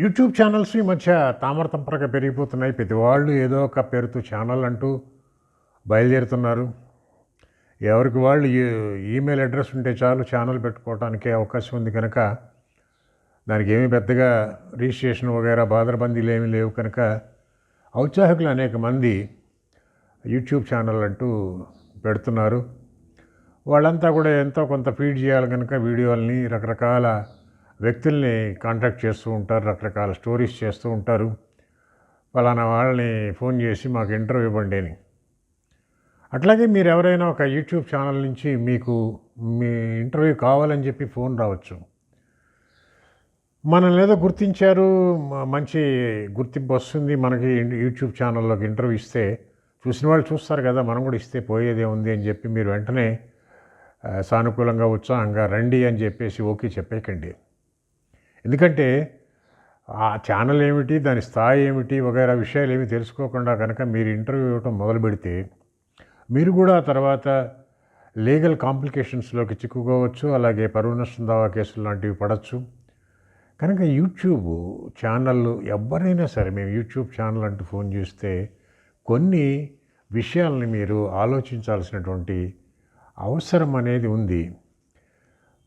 YouTube channels ఈ మధ్య తామరతంపరగా పెరిగిపోతున్నాయి. ప్రతి వాళ్ళు ఏదో ఒక పేరుతో ఛానల్ అంటూ బయలుదేరుతున్నారు. ఎవరికి వాళ్ళు ఈ- ఈమెయిల్ అడ్రస్ ఉంటే చాలు ఛానల్ పెట్టుకోవడానికి అవకాశం ఉంది కనుక దానికి ఏమీ పెద్దగా రిజిస్ట్రేషన్ వగైరా బాదరబందీలు ఏమీ లేవు కనుక ఔత్సాహికులు అనేక మంది యూట్యూబ్ ఛానల్ అంటూ పెడుతున్నారు. వాళ్ళంతా కూడా ఎంతో కొంత ఫీడ్ చేయాలి కనుక వీడియోల్ని రకరకాల వ్యక్తుల్ని కాంటాక్ట్ చేస్తూ ఉంటారు రకరకాల స్టోరీస్ చేస్తూ ఉంటారు. ఫలానా వాళ్ళని ఫోన్ చేసి మాకు ఇంటర్వ్యూ ఇవ్వండి అని. అట్లాగే మీరు ఎవరైనా ఒక యూట్యూబ్ ఛానల్ నుంచి మీకు మీ ఇంటర్వ్యూ కావాలని చెప్పి ఫోన్ రావచ్చు. మనల్ని ఏదో గుర్తించారు మంచి గుర్తింపు వస్తుంది మనకి యూట్యూబ్ ఛానల్లోకి ఇంటర్వ్యూ ఇస్తే. చూసిన వాళ్ళు చూస్తారు కదా మనం కూడా ఇస్తే పోయేదే ఉంది అని చెప్పి మీరు వెంటనే సానుకూలంగా ఉత్సాహంగా రండి అని చెప్పేసి ఓకే చెప్పేకండి ఎందుకంటే ఆ ఛానల్ ఏమిటి దాని స్థాయి ఏమిటి వగైరా విషయాలు ఏమి తెలుసుకోకుండా కనుక మీరు ఇంటర్వ్యూ ఇవ్వటం మొదలు పెడితే మీరు కూడా తర్వాత లీగల్ కాంప్లికేషన్స్లోకి చిక్కుకోవచ్చు అలాగే పరువు నష్టం దావా కేసులు లాంటివి పడవచ్చు కనుక యూట్యూబ్ ఛానళ్ళు ఎవరైనా సరే మేము యూట్యూబ్ ఛానల్ అంటూ ఫోన్ చేస్తే కొన్ని విషయాల్ని మీరు ఆలోచించాల్సినటువంటి అవసరం అనేది ఉంది.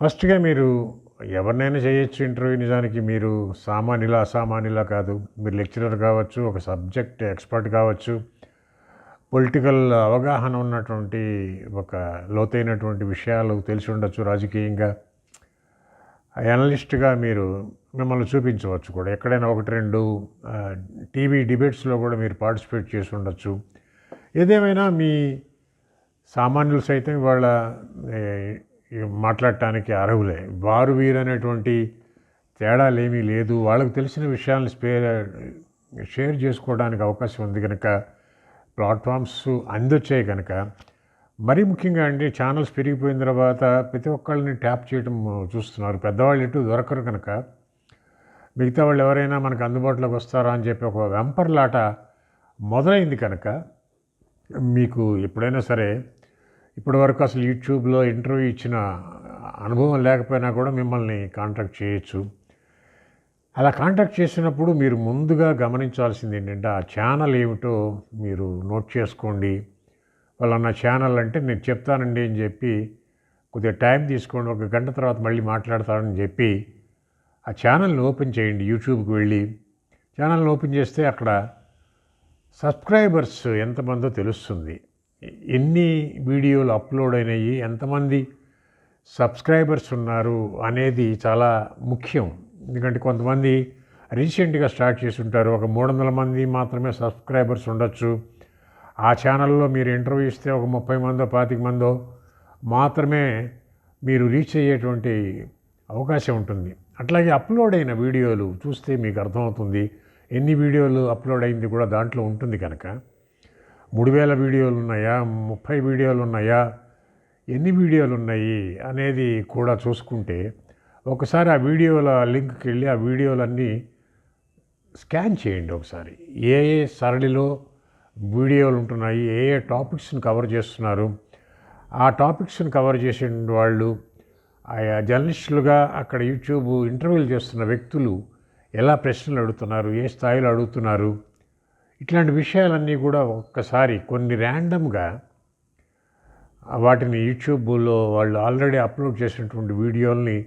ఫస్ట్గా మీరు ఎవరినైనా చేయొచ్చు ఇంటర్వ్యూ నిజానికి. మీరు సామాన్యులా అసామాన్యులా కాదు. మీరు లెక్చరర్ కావచ్చు ఒక సబ్జెక్ట్ ఎక్స్పర్ట్ కావచ్చు. పొలిటికల్ అవగాహన ఉన్నటువంటి ఒక లోతైనటువంటి విషయాలు తెలిసి ఉండొచ్చు రాజకీయంగా. అనలిస్ట్గా మీరు మిమ్మల్ని చూపించవచ్చు కూడా. ఎక్కడైనా ఒకటి రెండు టీవీ డిబేట్స్లో కూడా మీరు పార్టిసిపేట్ చేసి ఉండొచ్చు. ఏదేమైనా మీ సామాన్యులు సైతం వాళ్ళ మాట్లాడటానికి అర్హులే. వారు వీరు అనేటువంటి లేదు. వాళ్ళకు తెలిసిన విషయాలను స్పే షేర్ చేసుకోవడానికి అవకాశం ఉంది కనుక ప్లాట్ఫామ్స్ అందొచ్చాయి కనుక మరీ ముఖ్యంగా అండి ఛానల్స్ పెరిగిపోయిన తర్వాత ప్రతి ఒక్కళ్ళని ట్యాప్ చేయడం చూస్తున్నారు. పెద్దవాళ్ళు ఎటు దొరకరు కనుక మిగతా వాళ్ళు ఎవరైనా మనకు అందుబాటులోకి వస్తారా అని చెప్పి ఒక వెంపర్లాట మొదలైంది కనుక మీకు ఎప్పుడైనా సరే ఇప్పటి వరకు అసలు యూట్యూబ్లో ఇంటర్వ్యూ ఇచ్చిన అనుభవం లేకపోయినా కూడా మిమ్మల్ని కాంటాక్ట్ చేయొచ్చు. అలా కాంటాక్ట్ చేసినప్పుడు మీరు ముందుగా గమనించాల్సింది ఏంటంటే ఆ ఛానల్ ఏమిటో మీరు నోట్ చేసుకోండి. వాళ్ళన్న ఛానల్ అంటే నేను చెప్తానండి అని చెప్పి కొద్దిగా టైం తీసుకోండి ఒక గంట తర్వాత మళ్ళీ మాట్లాడతానని చెప్పి ఆ ఛానల్ని ఓపెన్ చేయండి యూట్యూబ్కి వెళ్ళి. ఛానల్ని ఓపెన్ చేస్తే అక్కడ సబ్స్క్రైబర్స్ ఎంతమందో తెలుస్తుంది. ఎన్ని వీడియోలు అప్లోడ్ అయినాయి ఎంతమంది సబ్స్క్రైబర్స్ ఉన్నారు అనేది చాలా ముఖ్యం. ఎందుకంటే కొంతమంది రీసెంట్గా స్టార్ట్ చేసి ఉంటారు ఒక మూడు వందల మంది మాత్రమే సబ్స్క్రైబర్స్ ఉండొచ్చు. ఆ ఛానల్లో మీరు ఇంటర్వ్యూ ఇస్తే ఒక ముప్పై మందో పాతిక మందో మాత్రమే మీరు రీచ్ అయ్యేటువంటి అవకాశం ఉంటుంది. అట్లాగే అప్లోడ్ అయిన వీడియోలు చూస్తే మీకు అర్థమవుతుంది ఎన్ని వీడియోలు అప్లోడ్ అయింది కూడా దాంట్లో ఉంటుంది కనుక. మూడు వేల వీడియోలు ఉన్నాయా ముప్పై వీడియోలు ఉన్నాయా ఎన్ని వీడియోలు ఉన్నాయి అనేది కూడా చూసుకుంటే ఒకసారి ఆ వీడియోల లింక్కి వెళ్ళి ఆ వీడియోలన్నీ స్కాన్ చేయండి ఒకసారి. ఏ ఏ సరళిలో వీడియోలు ఉంటున్నాయి ఏ ఏ టాపిక్స్ని కవర్ చేస్తున్నారు? ఆ టాపిక్స్ని కవర్ చేసే వాళ్ళు ఆయా జర్నలిస్టులుగా అక్కడ యూట్యూబ్ ఇంటర్వ్యూలు చేస్తున్న వ్యక్తులు ఎలా ప్రశ్నలు అడుగుతున్నారు? ఏ స్థాయిలో అడుగుతున్నారు? ఇట్లాంటి విషయాలన్నీ కూడా ఒక్కసారి కొన్ని ర్యాండమ్గా వాటిని యూట్యూబ్లో వాళ్ళు ఆల్రెడీ అప్లోడ్ చేసినటువంటి వీడియోల్ని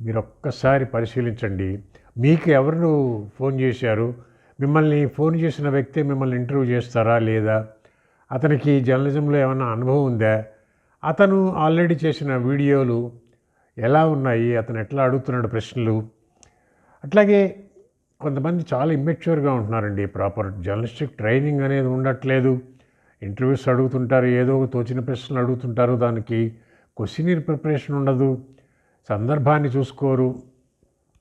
మీరు ఒక్కసారి పరిశీలించండి. మీకు ఎవరు ఫోన్ చేశారు? మిమ్మల్ని ఫోన్ చేసిన వ్యక్తే మిమ్మల్ని ఇంటర్వ్యూ చేస్తారా లేదా? అతనికి జర్నలిజంలో ఏమైనా అనుభవం ఉందా? అతను ఆల్రెడీ చేసిన వీడియోలు ఎలా ఉన్నాయి? అతను ఎట్లా అడుగుతున్నాడు ప్రశ్నలు? అట్లాగే కొంతమంది చాలా ఇమ్మెచ్యూర్గా ఉంటున్నారండి. ప్రాపర్ జర్నలిస్టిక్ ట్రైనింగ్ అనేది ఉండట్లేదు. ఇంటర్వ్యూస్ అడుగుతుంటారు ఏదో ఒక తోచిన ప్రశ్నలు అడుగుతుంటారు దానికి. క్వశ్చనీర్ ప్రిపరేషన్ ఉండదు. సందర్భాన్ని చూసుకోరు.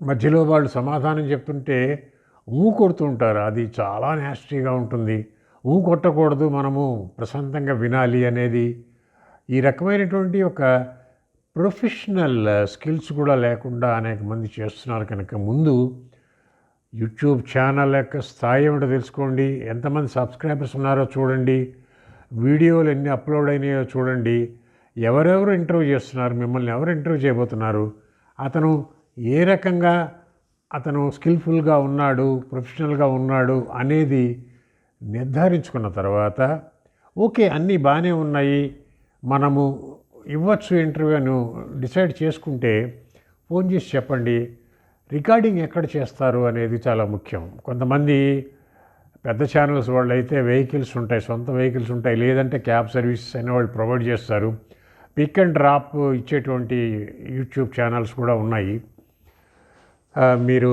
మధ్యలో వాళ్ళు సమాధానం చెప్తుంటే ఊ కొడుతుంటారు. అది చాలా నాస్టీగా ఉంటుంది. ఊ కొట్టకూడదు మనము ప్రశాంతంగా వినాలి అనేది. ఈ రకమైనటువంటి ఒక ప్రొఫెషనల్ స్కిల్స్ కూడా లేకుండా అనేక మంది చేస్తున్నారు కనుక ముందు యూట్యూబ్ ఛానల్ యొక్క స్థాయి ఏమిటో తెలుసుకోండి. ఎంతమంది సబ్స్క్రైబర్స్ ఉన్నారో చూడండి. వీడియోలు ఎన్ని అప్లోడ్ అయినాయో చూడండి. ఎవరెవరు ఇంటర్వ్యూ చేస్తున్నారు మిమ్మల్ని ఎవరు ఇంటర్వ్యూ చేయబోతున్నారు అతను ఏ రకంగా అతను స్కిల్ఫుల్గా ఉన్నాడు ప్రొఫెషనల్గా ఉన్నాడు అనేది నిర్ధారించుకున్న తర్వాత ఓకే అన్నీ బాగానే ఉన్నాయి మనము ఇవ్వచ్చు ఇంటర్వ్యూను డిసైడ్ చేసుకుంటే ఫోన్ చేసి చెప్పండి. రికార్డింగ్ ఎక్కడ చేస్తారు అనేది చాలా ముఖ్యం. కొంతమంది పెద్ద ఛానల్స్ వాళ్ళు అయితే వెహికల్స్ ఉంటాయి సొంత వెహికల్స్ ఉంటాయి లేదంటే క్యాబ్ సర్వీసెస్ అనే వాళ్ళు ప్రొవైడ్ చేస్తారు. పిక్ అండ్ డ్రాప్ ఇచ్చేటువంటి యూట్యూబ్ ఛానల్స్ కూడా ఉన్నాయి. మీరు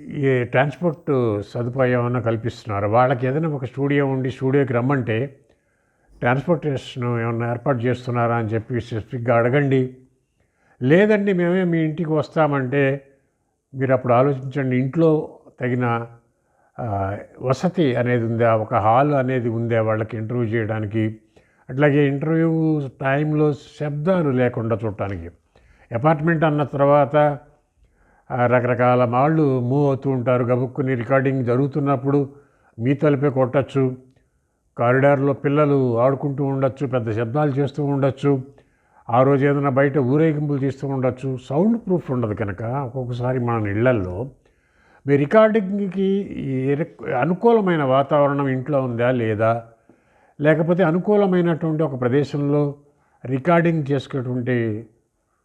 ఈ ట్రాన్స్పోర్ట్ సదుపాయం ఏమైనా కల్పిస్తున్నారు? వాళ్ళకి ఏదైనా ఒక స్టూడియో ఉండి స్టూడియోకి రమ్మంటే ట్రాన్స్పోర్టేషన్ ఏమైనా ఏర్పాటు చేస్తున్నారా అని చెప్పి స్పెసిఫిక్గా అడగండి. లేదండి మేమే మీ ఇంటికి వస్తామంటే మీరు అప్పుడు ఆలోచించండి ఇంట్లో తగిన వసతి అనేది ఉందా ఒక హాల్ అనేది ఉందా వాళ్ళకి ఇంటర్వ్యూ చేయడానికి? అట్లాగే ఇంటర్వ్యూ టైంలో శబ్దాలు లేకుండా చూడటానికి. అపార్ట్మెంట్ అన్న తర్వాత రకరకాల వాళ్ళు మూవ్ అవుతూ ఉంటారు గబుక్కుని రికార్డింగ్ జరుగుతున్నప్పుడు మీ తలిపే కొట్టచ్చు కారిడార్లో పిల్లలు ఆడుకుంటూ ఉండొచ్చు పెద్ద శబ్దాలు చేస్తూ ఉండొచ్చు. ఆ రోజు ఏదైనా బయట ఊరేగింపులు తీస్తూ ఉండొచ్చు. సౌండ్ ప్రూఫ్ ఉండదు కనుక ఒక్కొక్కసారి మన ఇళ్ళల్లో. మీ రికార్డింగ్కి అనుకూలమైన వాతావరణం ఇంట్లో ఉందా లేదా? లేకపోతే అనుకూలమైనటువంటి ఒక ప్రదేశంలో రికార్డింగ్ చేసుకునేటువంటి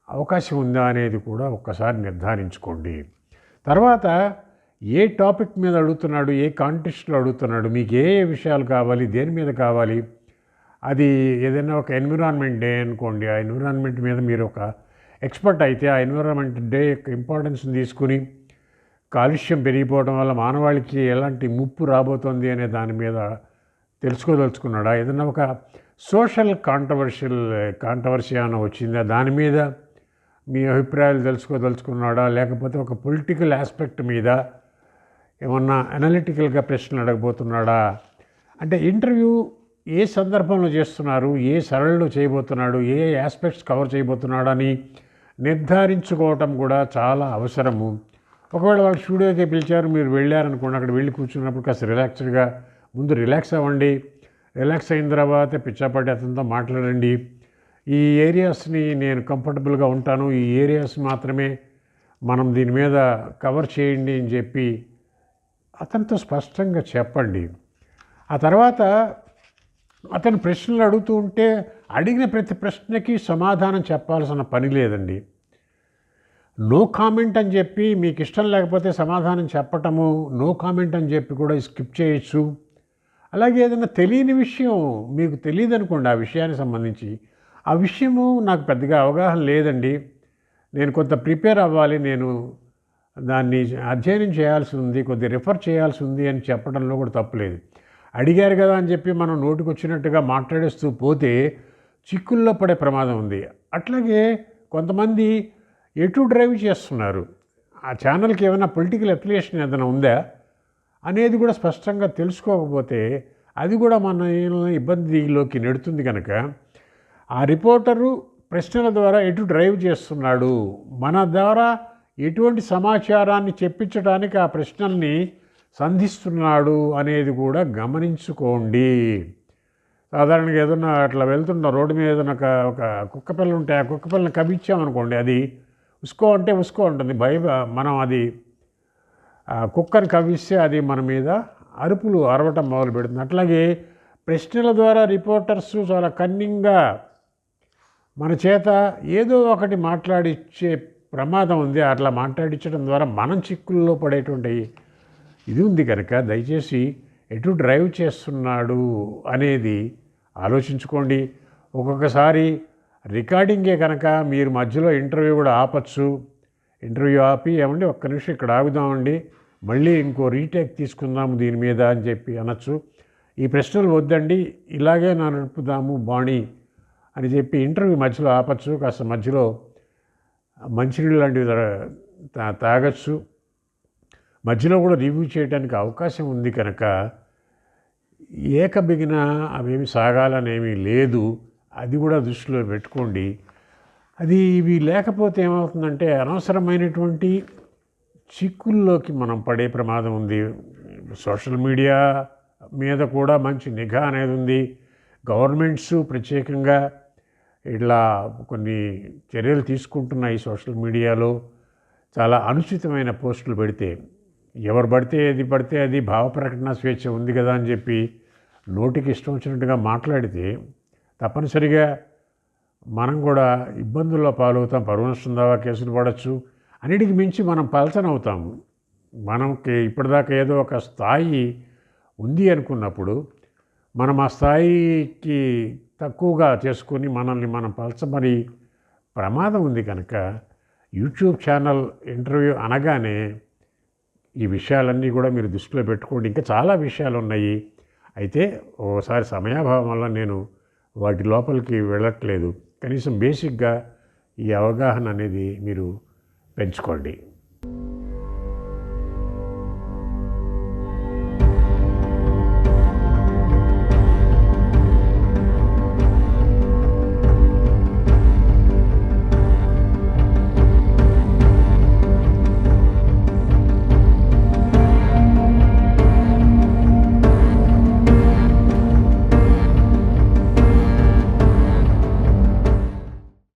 అవకాశం ఉందా అనేది కూడా ఒక్కసారి నిర్ధారించుకోండి. తర్వాత ఏ టాపిక్ మీద అడుగుతున్నాడు ఏ కాంటెస్ట్లో అడుగుతున్నాడు మీకు ఏ ఏ విషయాలు కావాలి దేని మీద కావాలి అది ఏదైనా ఒక ఎన్విరాన్మెంట్ డే అనుకోండి ఆ ఎన్విరాన్మెంట్ మీద మీరు ఒక ఎక్స్పర్ట్ అయితే ఆ ఎన్విరాన్మెంట్ డే యొక్క ఇంపార్టెన్స్ని తీసుకుని కాలుష్యం పెరిగిపోవడం వల్ల మానవాళికి ఎలాంటి ముప్పు రాబోతోంది అనే దాని మీద తెలుసుకోదలుచుకున్నాడా? ఏదైనా ఒక సోషల్ కాంట్రవర్షియల్ కాంట్రవర్సీ అని వచ్చిందా? దాని మీద మీ అభిప్రాయాలు తెలుసుకోదలుచుకున్నాడా? లేకపోతే ఒక పొలిటికల్ ఆస్పెక్ట్ మీద ఏమన్నా అనలిటికల్గా ప్రశ్నలు అడగబోతున్నాడా? అంటే ఇంటర్వ్యూ ఏ సందర్భంలో చేస్తున్నారు? ఏ సరళిలో చేయబోతున్నాడు? ఏ ఆస్పెక్ట్స్ కవర్ చేయబోతున్నాడు అని నిర్ధారించుకోవటం కూడా చాలా అవసరము. ఒకవేళ వాళ్ళు స్టూడియోకి పిలిచారు మీరు వెళ్ళారనుకోండి అక్కడ వెళ్ళి కూర్చున్నప్పుడు కాస్త రిలాక్స్డ్గా ముందు రిలాక్స్ అవ్వండి. రిలాక్స్ అయిన తర్వాత పిచ్చాపాటి అతనితో మాట్లాడండి. ఈ ఏరియాస్ని నేను కంఫర్టబుల్గా ఉంటాను. ఈ ఏరియాస్ మాత్రమే మనం దీని మీద కవర్ చేయండి అని చెప్పి అతనితో స్పష్టంగా చెప్పండి. ఆ తర్వాత అతను ప్రశ్నలు అడుగుతూ ఉంటే అడిగిన ప్రతి ప్రశ్నకి సమాధానం చెప్పాల్సిన పని లేదండి. నో కామెంట్ అని చెప్పి మీకు ఇష్టం లేకపోతే సమాధానం చెప్పటము నో కామెంట్ అని చెప్పి కూడా స్కిప్ చేయొచ్చు. అలాగే ఏదైనా తెలియని విషయం మీకు తెలియదు అనుకోండి ఆ విషయానికి సంబంధించి. ఆ విషయము నాకు పెద్దగా అవగాహన లేదండి. నేను కొంత ప్రిపేర్ అవ్వాలి నేను దాన్ని అధ్యయనం చేయాల్సి ఉంది కొద్ది రిఫర్ చేయాల్సి ఉంది అని చెప్పడంలో కూడా తప్పులేదు అడిగారు కదా అని చెప్పి మనం నోటికొచ్చినట్టుగా మాట్లాడేస్తూ పోతే చిక్కుల్లో పడే ప్రమాదం ఉంది. అట్లాగే కొంతమంది ఎటు డ్రైవ్ చేస్తున్నారు? ఆ ఛానల్కి ఏమైనా పొలిటికల్ అఫిలియేషన్ ఏదైనా ఉందా? అనేది కూడా స్పష్టంగా తెలుసుకోకపోతే అది కూడా మన ఇబ్బందిలోకి నెడుతుంది కనుక ఆ రిపోర్టరు ప్రశ్నల ద్వారా ఎటు డ్రైవ్ చేస్తున్నాడు? మన ద్వారా ఎటువంటి సమాచారాన్ని చెప్పించడానికి ఆ ప్రశ్నల్ని సంధిస్తున్నాడు అనేది కూడా గమనించుకోండి. సాధారణంగా ఏదన్నా అట్లా వెళ్తున్న రోడ్డు మీద ఏదైనా ఒక ఒక కుక్క పిల్ల ఉంటే ఆ కుక్క పిల్లని కవిచ్చామనుకోండి అది ఉసుకో అంటే ఉసుకో ఉంటుంది. భయ మనం అది కుక్కని కవిస్తే అది మన మీద అరుపులు అరవటం మొదలు పెడుతుంది అట్లాగే ప్రశ్నల ద్వారా రిపోర్టర్స్ చాలా కన్నింగా మన చేత ఏదో ఒకటి మాట్లాడిచ్చే ప్రమాదం ఉంది. అట్లా మాట్లాడించడం ద్వారా మనం చిక్కుల్లో పడేటువంటి ఇది ఉంది కనుక దయచేసి ఎటు డ్రైవ్ చేస్తున్నాడు అనేది ఆలోచించుకోండి. ఒక్కొక్కసారి రికార్డింగే కనుక మీరు మధ్యలో ఇంటర్వ్యూ కూడా ఆపచ్చు. ఇంటర్వ్యూ ఆపి ఏమండి ఒక్క నిమిషం ఇక్కడ ఆగుదామండి మళ్ళీ ఇంకో రీటేక్ తీసుకుందాము దీని మీద అని చెప్పి అనొచ్చు. ఈ ప్రశ్నలు వద్దండి ఇలాగే నా నడుపుదాము బాణి అని చెప్పి ఇంటర్వ్యూ మధ్యలో ఆపచ్చు కాస్త మధ్యలో మంచినీళ్ళు లాంటివి తాగచ్చు తాగొచ్చు. మధ్యలో కూడా రివ్యూ చేయడానికి అవకాశం ఉంది కనుక ఏకబిగిన అవేమి సాగాలనేమీ లేదు. అది కూడా దృష్టిలో పెట్టుకోండి. అది ఇవి లేకపోతే ఏమవుతుందంటే అనవసరమైనటువంటి చిక్కుల్లోకి మనం పడే ప్రమాదం ఉంది. సోషల్ మీడియా మీద కూడా మంచి నిఘా అనేది ఉంది. గవర్నమెంట్స్ ప్రత్యేకంగా ఇట్లా కొన్ని చర్యలు తీసుకుంటున్నాయి సోషల్ మీడియాలో. చాలా అనుచితమైన పోస్టులు పెడితే ఎవరు పడితే ఏది పడితే అది భావ ప్రకటన స్వేచ్ఛ ఉంది కదా అని చెప్పి నోటికి ఇష్టం వచ్చినట్టుగా మాట్లాడితే తప్పనిసరిగా మనం కూడా ఇబ్బందుల్లో పాలవుతాం పరువు నష్టం దావా కేసులు పడవచ్చు అన్నిటికి మించి మనం పలచనవుతాము మనకి ఇప్పటిదాకా ఏదో ఒక స్థాయి ఉంది అనుకున్నప్పుడు మనం ఆ స్థాయికి తక్కువగా చేసుకొని మనల్ని మనం పలచమని ప్రమాదం ఉంది కనుక యూట్యూబ్ ఛానల్ ఇంటర్వ్యూ అనగానే ఈ విషయాలన్నీ కూడా మీరు దృష్టిలో పెట్టుకోండి. ఇంకా చాలా విషయాలు ఉన్నాయి అయితే ఓసారి సమయాభావం వల్ల నేను వాటి లోపలికి వెళ్ళట్లేదు. కనీసం బేసిక్గా ఈ అవగాహన అనేది మీరు పెంచుకోండి.